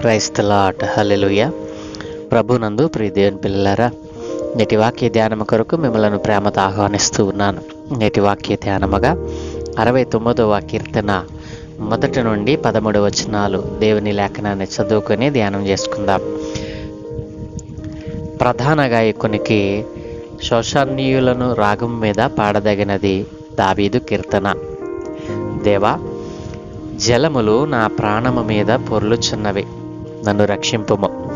క్రైస్తలాట్ hallelujah ప్రభునందు ప్రియదేవుని పిల్లలారా నేటి వాక్య ధ్యానము కొరకు మిమ్మల్ని ప్రేమతో ఆహ్వానిస్తూ ఉన్నాను. నేటి వాక్య ధ్యానముగా అరవై తొమ్మిదవ కీర్తన మొదటి నుండి పదమూడు వచనాలు దేవుని లేఖనాన్ని చదువుకొని ధ్యానం చేసుకుందాం. ప్రధాన గాయకునికి శోషాన్యులను రాగం మీద పాడదగినది దావీదు కీర్తన. దేవా జలములు నా ప్రాణము మీద పొర్లుచున్నవి. నన్ను రక్షింపుము.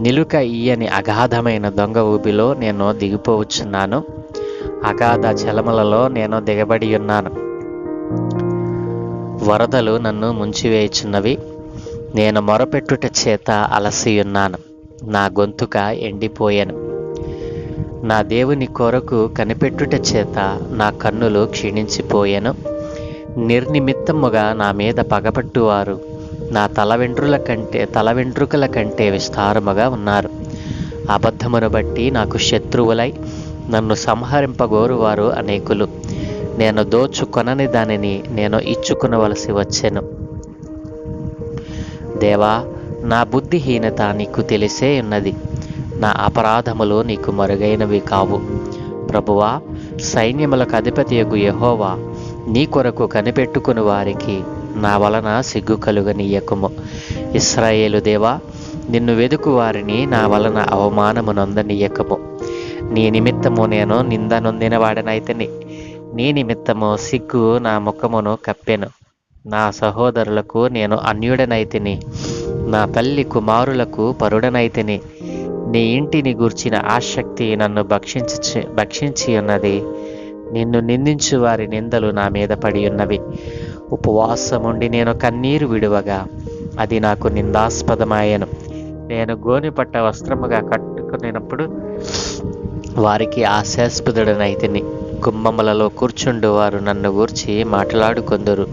నిలుక ఇయ్యని అగాధమైన దొంగ ఊబిలో నేను దిగిపోవచ్చున్నాను. అగాధ చలమలలో నేను దిగబడి ఉన్నాను వరదలు నన్ను ముంచివేయుచున్నవి. నేను మొరపెట్టుట చేత అలసి ఉన్నాను నా గొంతుక ఎండిపోయాను. నా దేవుని కొరకు కనిపెట్టుట చేత నా కన్నులు క్షీణించిపోయాను. నిర్నిమిత్తముగా నా మీద పగపట్టువారు నా తల వెంట్రుల కంటే తల వెంట్రుకల కంటే విస్తారముగా ఉన్నారు. అబద్ధమును బట్టి నాకు శత్రువులై నన్ను సంహరింపగోరువారు అనేకులు. నేను దోచుకొనని దానిని నేను ఇచ్చుకునవలసి వచ్చెను. దేవా నా బుద్ధిహీనత నీకు తెలిసే ఉన్నది. నా అపరాధములు నీకు మరుగైనవి కావు. ప్రభువా సైన్యములకు అధిపతియగు యహోవా నీ కొరకు కనిపెట్టుకుని వారికి నా వలన సిగ్గు కలుగనీయకుము. ఇస్రాయేలు దేవా నిన్ను వెదుకు వారిని నా వలన అవమానము నొందనీయకము. నీ నిమిత్తము నేను నింద నొందిన వాడనైతని నీ. నిమిత్తము సిగ్గు నా ముఖమును కప్పెను. నా సహోదరులకు నేను అన్యుడనైతిని నా. తల్లి కుమారులకు పరుడనైతిని నీ. ఇంటిని గూర్చిన ఆసక్తి నన్ను భక్షించి భక్షించి ఉన్నది నిన్ను నిందించు వారి నిందలు నా మీద పడి ఉన్నవి ఉపవాసముండి నేను కన్నీరు విడువగా అది నాకు నిందాస్పదమాయను. నేను గోనిపట్ట వస్త్రముగా కట్టుకునేటప్పుడు వారికి ఆశాస్పదుడనైతిని గుమ్మములలో కూర్చుండు వారు నన్ను గూర్చి మాట్లాడుకుందరు.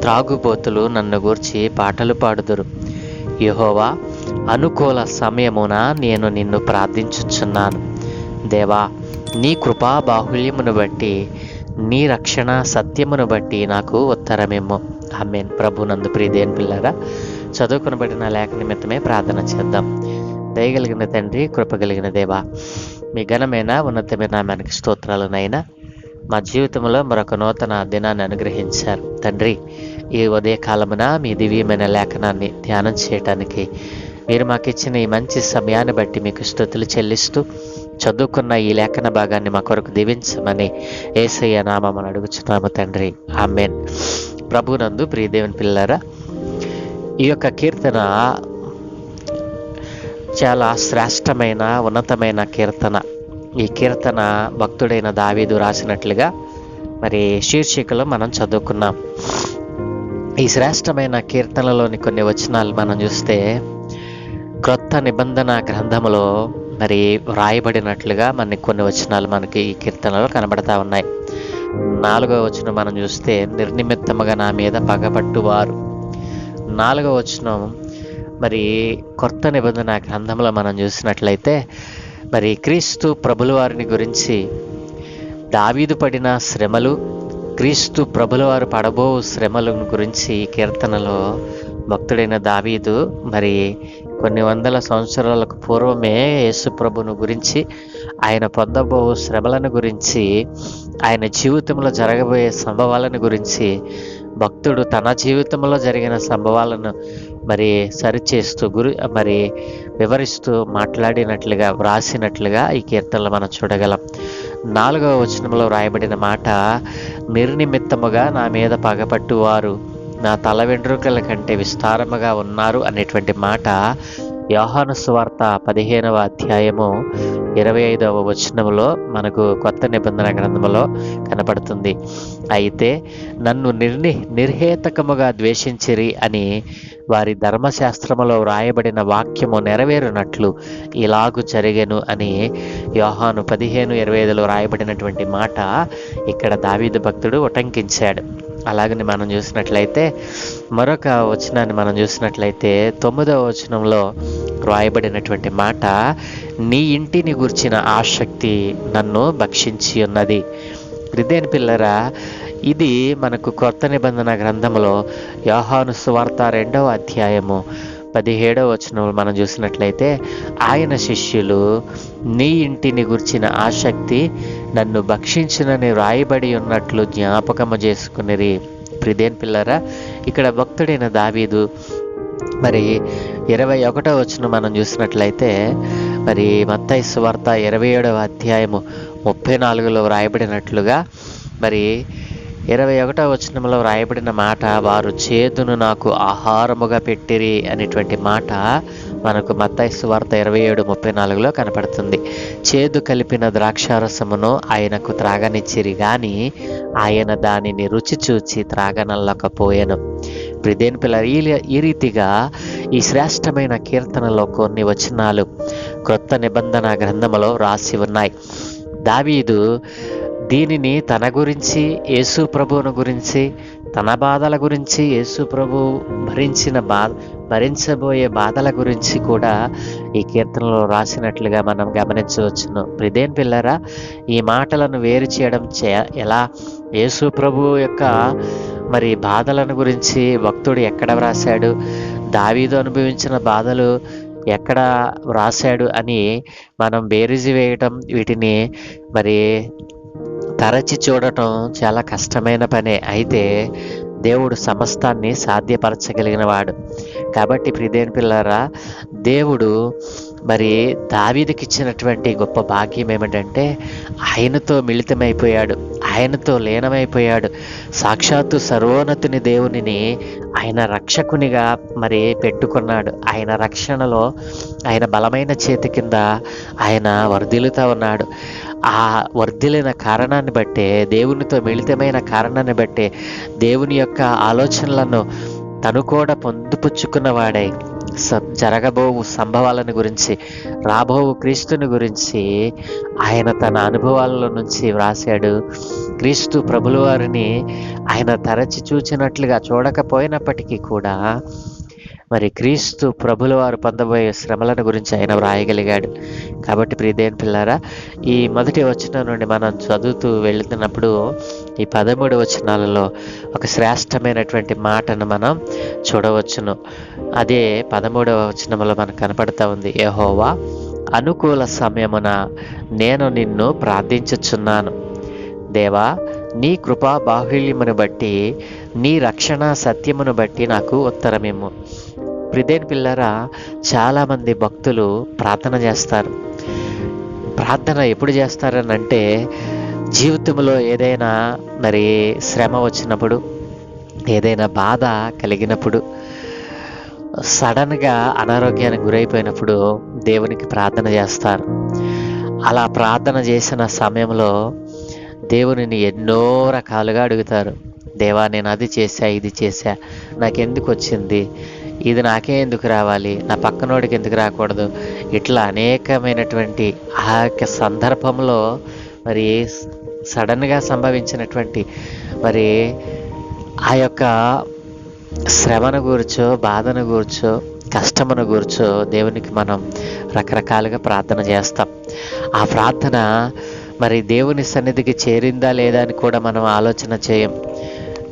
త్రాగుబోతులు నన్ను గూర్చి పాటలు పాడుదురు. యహోవా అనుకూల సమయమున నేను నిన్ను ప్రార్థించుచున్నాను. దేవా నీ కృపా బాహుల్యమును బట్టి నీ రక్షణ సత్యమును బట్టి నాకు ఉత్తరమేమో. ఆమెన్. ప్రభునందు ప్రియదేని పిల్లరా చదువుకునబడిన లేఖ నిమిత్తమే ప్రార్థన చేద్దాం. దయగలిగిన తండ్రి కృపగలిగిన దేవా మీ ఘనమైన ఉన్నతమైన మనకి స్తోత్రాలనైనా మా జీవితంలో మరొక నూతన దినాన్ని అనుగ్రహించారు. తండ్రి ఈ ఉదయకాలమున మీ దివ్యమైన లేఖనాన్ని ధ్యానం చేయటానికి మీరు మాకు ఇచ్చిన ఈ మంచి సమయాన్ని బట్టి మీకు స్థుతులు చెల్లిస్తూ చదువుకున్న ఈ లేఖన భాగాన్ని మా కొరకు దీవించమని ఏసయ్య నామని అడుగుచున్నాము తండ్రి. ఆమెన్. ప్రభునందు ప్రియదేవుని పిల్లరా ఈ యొక్క కీర్తన చాలా శ్రేష్టమైన ఉన్నతమైన కీర్తన. ఈ కీర్తన భక్తుడైన దావీదు రాసినట్లుగా మరి శీర్షికలో మనం చదువుకున్నాం. ఈ శ్రేష్టమైన కీర్తనలోని కొన్ని వచనాలు మనం చూస్తే క్రొత్త నిబంధన గ్రంథములో మరి వ్రాయబడినట్లుగా మనకి కొన్ని వచనాలు మనకి ఈ కీర్తనలో కనబడతా ఉన్నాయి. నాలుగవ వచనం మనం చూస్తే నిర్నిమిత్తముగా నా మీద పగబట్టువారు నాలుగవ వచనం మరి కొత్త నిబంధన గ్రంథంలో మనం చూసినట్లయితే మరి క్రీస్తు ప్రభుల వారిని గురించి దావీదు పడిన శ్రమలు క్రీస్తు ప్రభుల వారు పడబో శ్రమల గురించి ఈ కీర్తనలో భక్తుడైన దావీదు మరి కొన్ని వందల సంవత్సరాలకు పూర్వమే యేసుప్రభును గురించి ఆయన పొందబో శ్రమలను గురించి ఆయన జీవితంలో జరగబోయే సంభవాలను గురించి భక్తుడు తన జీవితంలో జరిగిన సంభవాలను మరి సరిచేస్తూ గురి మరి వివరిస్తూ మాట్లాడినట్లుగా వ్రాసినట్లుగా ఈ కీర్తనలు మనం చూడగలం. నాలుగవ వచనంలో వ్రాయబడిన మాట నిర్నిమిత్తముగా నా మీద పగపట్టువారు నా తల వెంట్రుకల కంటే విస్తారముగా ఉన్నారు అనేటువంటి మాట యోహాను స్వార్త పదిహేనవ అధ్యాయము ఇరవై ఐదవ వచనంలో మనకు కొత్త నిబంధన గ్రంథములో కనపడుతుంది. అయితే నన్ను నిర్ని నిర్హేతకముగా ద్వేషించిరి అని వారి ధర్మశాస్త్రములో వ్రాయబడిన వాక్యము నెరవేరునట్లు ఇలాగు జరిగెను అని యోహాను పదిహేను ఇరవై ఐదులో వ్రాయబడినటువంటి మాట ఇక్కడ దావీదు భక్తుడు ఉటంకించాడు. అలాగని మనం చూసినట్లయితే మరొక వచనాన్ని మనం చూసినట్లయితే తొమ్మిదవ వచనంలో వ్రాయబడినటువంటి మాట నీ ఇంటిని గుర్చిన ఆసక్తి నన్ను భక్షించి ఉన్నది. హృదయని పిల్లరా ఇది మనకు కొత్త నిబంధన గ్రంథంలో యోహాను సువార్త రెండవ అధ్యాయము పదిహేడవ వచనంలో మనం చూసినట్లయితే ఆయన శిష్యులు నీ ఇంటిని గుర్చిన ఆసక్తి నన్ను భక్షించినని రాయబడి ఉన్నట్లు జ్ఞాపకము చేసుకునిరి. ప్రిదేన్ పిల్లరా ఇక్కడ భక్తుడైన దావీదు మరి ఇరవై ఒకటో వచ్చిన మనం చూసినట్లయితే మరి మత్తయి సువార్త ఇరవై ఏడవ అధ్యాయము ముప్పై నాలుగులో వ్రాయబడినట్లుగా మరి ఇరవై ఒకటో వచనంలో వ్రాయబడిన మాట వారు చేదును నాకు ఆహారముగా పెట్టిరి అనేటువంటి మాట మనకు మత్తయి సువార్త ఇరవై ఏడు ముప్పై నాలుగులో కనపడుతుంది. చేదు కలిపిన ద్రాక్షారసమును ఆయనకు త్రాగనిచ్చిరి గాని ఆయన దానిని రుచి చూచి త్రాగనల్లకపోయాను. ప్రిదేన్ పిల్లల ఈ ఈ రీతిగా ఈ శ్రేష్టమైన కీర్తనలో కొన్ని వచనాలు క్రొత్త నిబంధన గ్రంథములో రాసి ఉన్నాయి. దావీదు దీనిని తన గురించి యేసు ప్రభువును గురించి తన బాధల గురించి యేసు ప్రభు భరించిన బా భరించబోయే బాధల గురించి కూడా ఈ కీర్తనలో రాసినట్లుగా మనం గమనించవచ్చును. ప్రిదేన్ పిల్లరా ఈ మాటలను వేరు చేయడం చే ఎలా? యేసు ప్రభు యొక్క మరి బాధలను గురించి భక్తుడు ఎక్కడ వ్రాశాడు? దావీదు అనుభవించిన బాధలు ఎక్కడ వ్రాశాడు అని మనం బేరీజు వేయటం వీటిని మరి తరచి చూడటం చాలా కష్టమైన పనే. అయితే దేవుడు సమస్తాన్ని సాధ్యపరచగలిగిన వాడు కాబట్టి ప్రిదేన్ పిల్లరా దేవుడు మరి దావీదికి ఇచ్చినటువంటి గొప్ప భాగ్యం ఏమిటంటే ఆయనతో మిళితమైపోయాడు. ఆయనతో లీనమైపోయాడు. సాక్షాత్తు సర్వోన్నతుని దేవునిని ఆయన రక్షకునిగా మరి పెట్టుకున్నాడు. ఆయన రక్షణలో ఆయన బలమైన చేతి కింద ఆయన వర్ధిల్లుతూ ఉన్నాడు. ఆ వర్ధిలైన కారణాన్ని బట్టే దేవునితో మిళితమైన కారణాన్ని బట్టే దేవుని యొక్క ఆలోచనలను తను కూడా పొందుపుచ్చుకున్నవాడై. స జరగబోవు సంభవాలను గురించి రాబోవు క్రీస్తుని గురించి ఆయన తన అనుభవాలలో నుంచి వ్రాసాడు క్రీస్తు ప్రభుల వారిని ఆయన తరచి చూచినట్లుగా చూడకపోయినప్పటికీ కూడా మరి క్రీస్తు ప్రభుల వారు పొందబోయే శ్రమలను గురించి ఆయన వ్రాయగలిగాడు. కాబట్టి ప్రియదేన్ పిల్లారా ఈ మొదటి వచనం నుండి మనం చదువుతూ వెళుతున్నప్పుడు ఈ పదమూడు వచనాలలో ఒక శ్రేష్టమైనటువంటి మాటను మనం చూడవచ్చును. అదే పదమూడవ వచనంలో మనకు కనపడతా ఉంది. ఏహోవా అనుకూల సమయమున నేను నిన్ను ప్రార్థించుచున్నాను. దేవా నీ కృపా బాహుల్యమును బట్టి నీ రక్షణ సత్యమును బట్టి నాకు ఉత్తరమేమో ప్రిదేన్ పిల్లరా చాలామంది భక్తులు ప్రార్థన చేస్తారు. ప్రార్థన ఎప్పుడు చేస్తారని అంటే జీవితంలో ఏదైనా మరి శ్రమ వచ్చినప్పుడు ఏదైనా బాధ కలిగినప్పుడు సడన్గా అనారోగ్యానికి గురైపోయినప్పుడు దేవునికి ప్రార్థన చేస్తారు. అలా ప్రార్థన చేసిన సమయంలో దేవునిని ఎన్నో రకాలుగా అడుగుతారు. దేవా నేను అది చేశా ఇది చేశా నాకెందుకు వచ్చింది? ఇది నాకే ఎందుకు రావాలి? నా పక్కనోడికి ఎందుకు రాకూడదు? ఇట్లా అనేకమైనటువంటి ఆ యొక్క సందర్భంలో మరి సడన్గా సంభవించినటువంటి మరి ఆ యొక్క శ్రమను గూర్చో బాధను గూర్చో కష్టమును గూర్చో దేవునికి మనం రకరకాలుగా ప్రార్థన చేస్తాం. ఆ ప్రార్థన మరి దేవుని సన్నిధికి చేరిందా లేదా అని కూడా మనం ఆలోచన చేయం.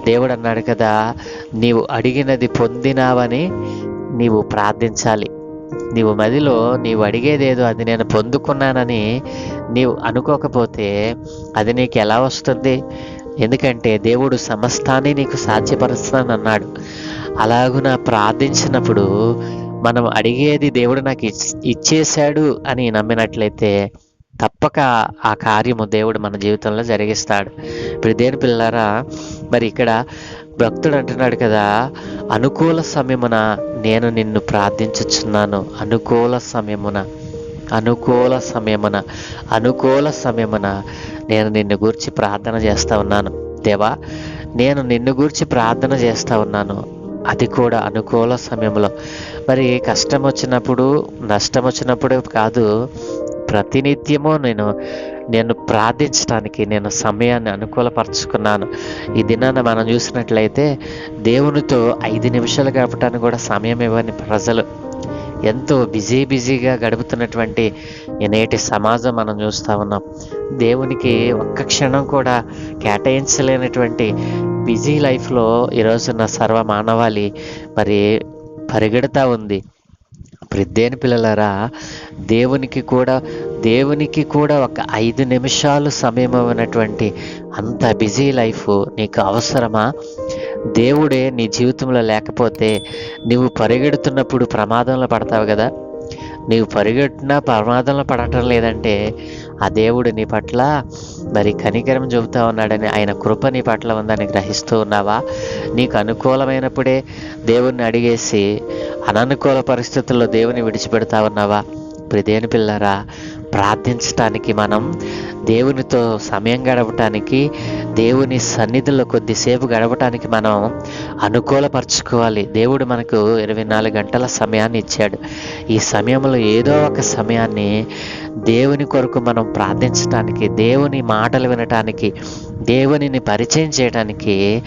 దేవుడు అన్నాడు కదా నీవు అడిగినది పొందినావని నీవు ప్రార్థించాలి. నీవు మదిలో నీవు అడిగేదేదో అది నేను పొందుకున్నానని నీవు అనుకోకపోతే అది నీకు ఎలా వస్తుంది? ఎందుకంటే దేవుడు సమస్తాన్ని నీకు సాధ్యపరుస్తానన్నాడు అన్నాడు. అలాగున ప్రార్థించినప్పుడు మనం అడిగేది దేవుడు నాకు ఇచ్చేశాడు అని నమ్మినట్లయితే తప్పక ఆ కార్యము దేవుడు మన జీవితంలో జరిగిస్తాడు. ఇప్పుడు దేని పిల్లరా మరి ఇక్కడ భక్తుడు అంటున్నాడు కదా అనుకూల సమయమున నేను నిన్ను ప్రార్థించుచున్నాను. అనుకూల సమయమున అనుకూల సమయమున అనుకూల సమయమున నేను నిన్ను గూర్చి ప్రార్థన చేస్తూ ఉన్నాను. దేవా నేను నిన్ను గూర్చి ప్రార్థన చేస్తూ ఉన్నాను. అది కూడా అనుకూల సమయంలో మరి కష్టం వచ్చినప్పుడు నష్టం వచ్చినప్పుడు కాదు ప్రతినిత్యము నేను నేను ప్రార్థించడానికి నేను సమయాన్ని అనుకూలపరుచుకున్నాను. ఈ దినాన్ని మనం చూసినట్లయితే దేవునితో ఐదు నిమిషాలు గడపడానికి కూడా సమయం ఇవ్వని ప్రజలు. ఎంతో బిజీ బిజీగా గడుపుతున్నటువంటి నేటి సమాజం మనం చూస్తూ ఉన్నాం. దేవునికి ఒక్క క్షణం కూడా కేటాయించలేనటువంటి బిజీ లైఫ్లో ఈరోజున్న సర్వ మానవాళి మరి పరిగెడతా ఉంది. దేని పిల్లలారా దేవునికి కూడా దేవునికి కూడా ఒక ఐదు నిమిషాలు సమయం అయినటువంటి అంత బిజీ లైఫ్ నీకు అవసరమా? దేవుడే నీ జీవితంలో లేకపోతే నువ్వు పరిగెడుతున్నప్పుడు ప్రమాదంలో పడతావు కదా? నీవు పరిగెట్టినా ప్రమాదంలో పడటం లేదంటే ఆ దేవుడు నీ పట్ల మరి కనికరం చెబుతా ఉన్నాడని ఆయన కృప నీ పట్ల ఉందని గ్రహిస్తూ ఉన్నావా? నీకు అనుకూలమైనప్పుడే దేవుణ్ణి అడిగేసి అననుకూల పరిస్థితుల్లో దేవుని విడిచిపెడతా ఉన్నావా? ప్రిదేని పిల్లరా ప్రార్థించటానికి మనం దేవునితో సమయం గడపటానికి దేవుని సన్నిధిలో కొద్దిసేపు గడపటానికి మనం అనుకూలపరచుకోవాలి. దేవుడు మనకు ఇరవై నాలుగు గంటల సమయాన్ని ఇచ్చాడు. ఈ సమయంలో ఏదో ఒక సమయాన్ని దేవుని కొరకు మనం ప్రార్థించటానికి దేవుని మాటలు వినటానికి దేవునిని పరిచయం చేయడానికి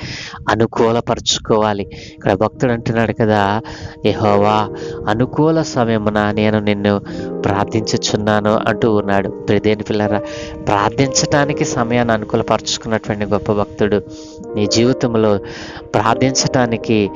అనుకూలపరచుకోవాలి. ఇక్కడ భక్తుడు అంటున్నాడు కదా యెహోవా అనుకూల సమయమున నేను నిన్ను ప్రార్థించుచున్నాను అంటూ ఉన్నాడు. ప్రదేని పిల్లరా ప్రార్థించటానికి సమయాన్ని అనుకూలపరచుకున్నటువంటి గొప్ప భక్తుడు నీ జీవితంలో ప్రార్థించటానికి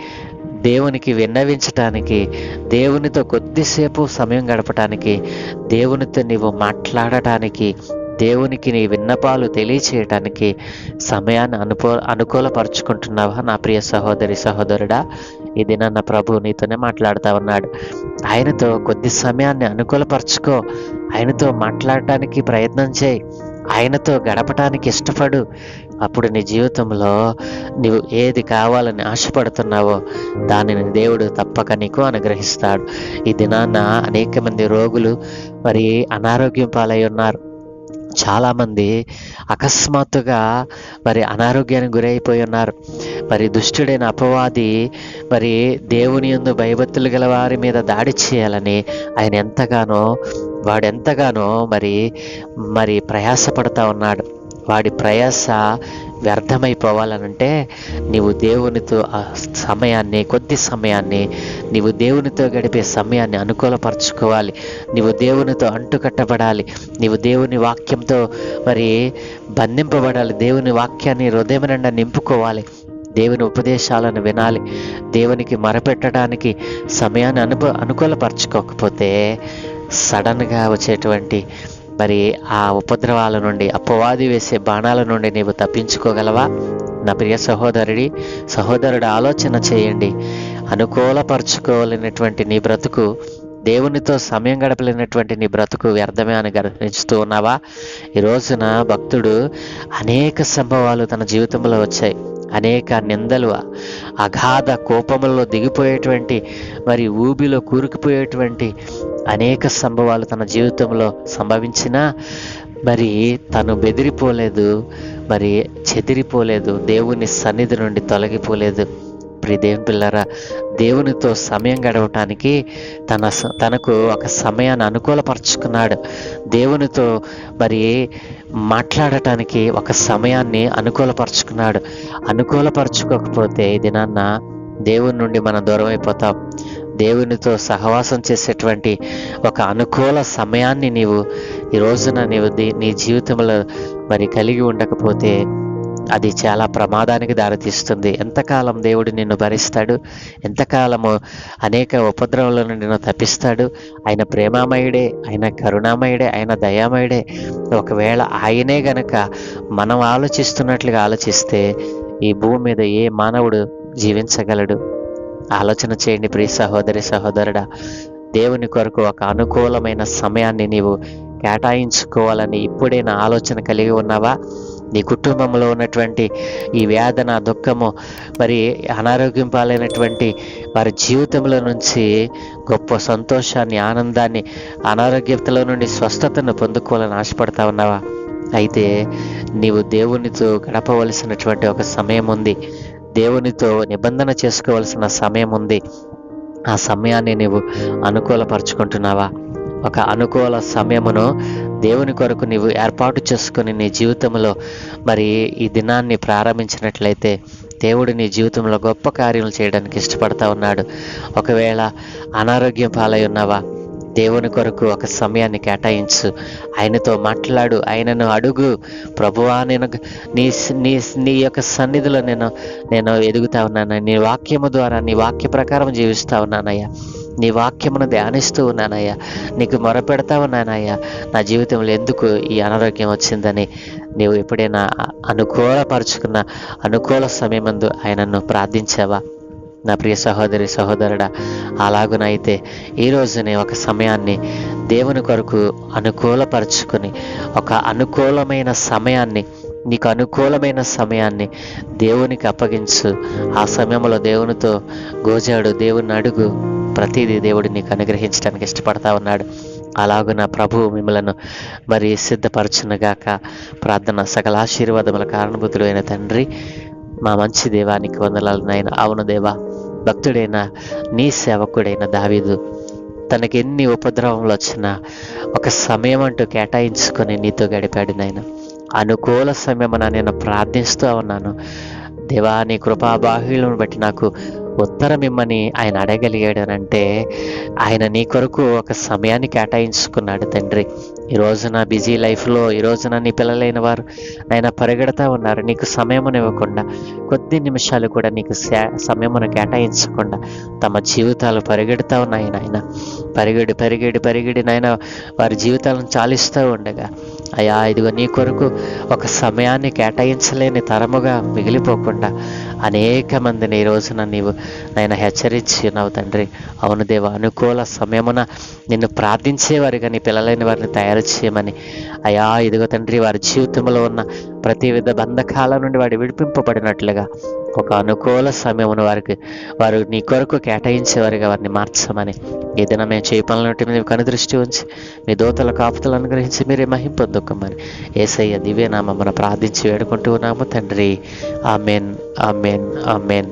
దేవునికి విన్నవించటానికి దేవునితో కొద్దిసేపు సమయం గడపటానికి దేవునితో నీవు మాట్లాడటానికి దేవునికి నీ విన్నపాలు తెలియచేయటానికి సమయాన్ని అనుకూ అనుకూలపరుచుకుంటున్నావా నా ప్రియ సహోదరి సహోదరుడా? ఈ దినాన్న ప్రభు నీతోనే మాట్లాడుతూ ఉన్నాడు. ఆయనతో కొద్ది సమయాన్ని అనుకూలపరచుకో. ఆయనతో మాట్లాడటానికి ప్రయత్నం చేయి. ఆయనతో గడపటానికి ఇష్టపడు. అప్పుడు నీ జీవితంలో నీవు ఏది కావాలని ఆశపడుతున్నావో దానిని దేవుడు తప్పక నీకు అనుగ్రహిస్తాడు. ఈ దినాన అనేక మంది రోగులు మరి అనారోగ్యం పాలై ఉన్నారు. చాలామంది అకస్మాత్తుగా మరి అనారోగ్యానికి గురైపోయి ఉన్నారు. మరి దుష్టుడైన అపవాది మరి దేవుని యందు భయభక్తులు గల వారి మీద దాడి చేయాలని ఆయన ఎంతగానో వాడెంతగానో మరి మరి ప్రయాసపడతా ఉన్నాడు. వాడి ప్రయాస వ్యర్థమైపోవాలనంటే నీవు దేవునితో ఆ సమయాన్ని కొద్ది సమయాన్ని నీవు దేవునితో గడిపే సమయాన్ని అనుకూలపరచుకోవాలి. నీవు దేవునితో అంటుకట్టబడాలి. నీవు దేవుని వాక్యంతో మరి బంధింపబడాలి. దేవుని వాక్యాన్ని హృదయం నిండా నింపుకోవాలి. దేవుని ఉపదేశాలను వినాలి. దేవునికి మరపెట్టడానికి సమయాన్ని అనుభ అనుకూలపరచుకోకపోతే సడన్గా వచ్చేటువంటి మరి ఆ ఉపద్రవాల నుండి అపవాది వేసే బాణాల నుండి నీవు తప్పించుకోగలవా? నా ప్రియ సహోదరుడి సహోదరుడు ఆలోచన చేయండి. అనుకూలపరచుకోలేనటువంటి నీ బ్రతుకు దేవునితో సమయం గడపలేనటువంటి నీ బ్రతుకు వ్యర్థమే అని గర్వించుతూ ఉన్నావా? ఈ రోజున భక్తుడు అనేక సంభవాలు తన జీవితంలో వచ్చాయి. అనేక నిందలు అగాధ కోపములలో దిగిపోయేటువంటి మరి ఊబిలో కూరుకుపోయేటువంటి అనేక సంభవాలు తన జీవితంలో సంభవించినా మరి తను బెదిరిపోలేదు మరి చెదిరిపోలేదు దేవుని సన్నిధి నుండి తొలగిపోలేదు. ప్రియ దేవుని పిల్లరా దేవునితో సమయం గడవటానికి తన స- తనకు ఒక సమయాన్ని అనుకూలపరుచుకున్నాడు. దేవునితో మరి మాట్లాడటానికి ఒక సమయాన్ని అనుకూలపరుచుకున్నాడు. అనుకూలపరచుకోకపోతే ఈ దినాన్న దేవుని నుండి మనం దూరం అయిపోతాం. దేవునితో సహవాసం చేసేటువంటి ఒక అనుకూల సమయాన్ని నీవు ఈ రోజున నీవు నీ జీవితంలో మరి కలిగి ఉండకపోతే అది చాలా ప్రమాదానికి దారితీస్తుంది. ఎంతకాలం దేవుడు నిన్ను భరిస్తాడు? ఎంతకాలము అనేక ఉపద్రవాలను నిన్ను తప్పిస్తాడు? ఆయన ప్రేమామయుడే ఆయన కరుణామయుడే ఆయన దయామయుడే. ఒకవేళ ఆయనే గనక మనం ఆలోచిస్తున్నట్లుగా ఆలోచిస్తే ఈ భూమి మీద ఏ మానవుడు జీవించగలడు? ఆలోచన చేయండి ప్రియ సహోదరి సహోదరుడా. దేవుని కొరకు ఒక అనుకూలమైన సమయాన్ని నీవు కేటాయించుకోవాలని ఇప్పుడే నా ఆలోచన కలిగి ఉన్నావా? నీ కుటుంబంలో ఉన్నటువంటి ఈ వేదన దుఃఖము మరి అనారోగ్యం పాలైనటువంటి వారి జీవితంలో నుంచి గొప్ప సంతోషాన్ని ఆనందాన్ని అనారోగ్యతలో నుండి స్వస్థతను పొందుకోవాలని ఆశపడతా ఉన్నావా? అయితే నీవు దేవునితో గడపవలసినటువంటి ఒక సమయం ఉంది. దేవునితో నిబంధన చేసుకోవలసిన సమయం ఉంది. ఆ సమయాన్ని నీవు అనుకూలపరుచుకుంటున్నావా? ఒక అనుకూల సమయమును దేవుని కొరకు నీవు ఏర్పాటు చేసుకుని నీ జీవితంలో మరి ఈ దినాన్ని ప్రారంభించినట్లయితే దేవుడు నీ జీవితంలో గొప్ప కార్యములు చేయడానికి ఇష్టపడతా ఉన్నాడు. ఒకవేళ అనారోగ్యం పాలై ఉన్నావా దేవుని కొరకు ఒక సమయాన్ని కేటాయించు. ఆయనతో మాట్లాడు ఆయనను అడుగు. ప్రభువా నేను నీ నీ నీ యొక్క సన్నిధిలో నేను నేను ఎదుగుతా ఉన్నాను నీ వాక్యము ద్వారా నీ వాక్య ప్రకారం జీవిస్తా ఉన్నానయ్యా. నీ వాక్యమును ధ్యానిస్తూ ఉన్నానయ్యా. నీకు మొరపెడతా ఉన్నానయ్యా. నా జీవితంలో ఎందుకు ఈ అనారోగ్యం వచ్చిందని నీవు ఎప్పుడైనా అనుకూలపరుచుకున్న అనుకూల సమయమందు ఆయనను ప్రార్థించావా? నా ప్రియ సహోదరి సహోదరుడా అలాగునైతే ఈ రోజునే ఒక సమయాన్ని దేవుని కొరకు అనుకూలపరుచుకొని ఒక అనుకూలమైన సమయాన్ని నీకు అనుకూలమైన సమయాన్ని దేవునికి అప్పగించు. ఆ సమయంలో దేవునితో గోజాడు దేవుని అడుగు ప్రతిదీ దేవుడు నీకు అనుగ్రహించడానికి ఇష్టపడతా ఉన్నాడు. అలాగున ప్రభు మిమ్మలను మరి సిద్ధపరచునుగాక ప్రార్థన సకల ఆశీర్వాదముల కారణభూతులైన తండ్రి మా మంచి దేవానికి వందలాలు నాయన. అవును దేవా భక్తుడైన నీ సేవకుడైన దావీదు తనకి ఎన్ని ఉపద్రవములు వచ్చినా ఒక సమయం అంటూ కేటాయించుకొని నీతో గడిపాడు నాయన. అనుకూల సమయమున నేను ప్రార్థిస్తూ ఉన్నాను. దేవా నీ కృపాబాహుళ్యను బట్టి నాకు ఉత్తరం ఇమ్మని ఆయన అడగలిగాడనంటే ఆయన నీ కొరకు ఒక సమయాన్ని కేటాయించుకున్నాడు తండ్రి. ఈ రోజున బిజీ లైఫ్లో ఈ రోజున నీ పిల్లలైన వారు ఆయన పరిగెడతా ఉన్నారు. నీకు సమయమునివ్వకుండా కొద్ది నిమిషాలు కూడా నీకు సమయమును కేటాయించకుండా తమ జీవితాలు పరిగెడుతూ ఉన్నాయి నాయన. పరిగెడు పరిగెడి పరిగెడి నాయన వారి జీవితాలను చాలిస్తూ ఉండగా అయా ఇదిగో నీ కొరకు ఒక సమయాన్ని కేటాయించలేని తరముగా మిగిలిపోకుండా అనేక మందిని ఈ రోజున నీవు నాయన హెచ్చరించినావు తండ్రి. అవును దేవ అనుకూల సమయమున నిన్ను ప్రార్థించేవారిగా నీ పిల్లలైన వారిని తయారు చేయమని. అయా ఇదిగో తండ్రి వారి జీవితంలో ఉన్న ప్రతి విధ బంధకాల నుండి వాడు విడిపింపబడినట్లుగా ఒక అనుకూల సమయమును వారికి వారు నీ కొరకు కేటాయించేవారిగా వారిని మార్చమని. ఏదైనా మేము చేయ పనులంటే మీరు కనుదృష్టి ఉంచి మీ దోతల కాపుతలు అనుగ్రహించి మీరే మహింపొందుకోమని ఏసయ్య దివ్యనామమున ప్రార్థించి వేడుకుంటూ ఉన్నాము తండ్రి. Amen amen amen.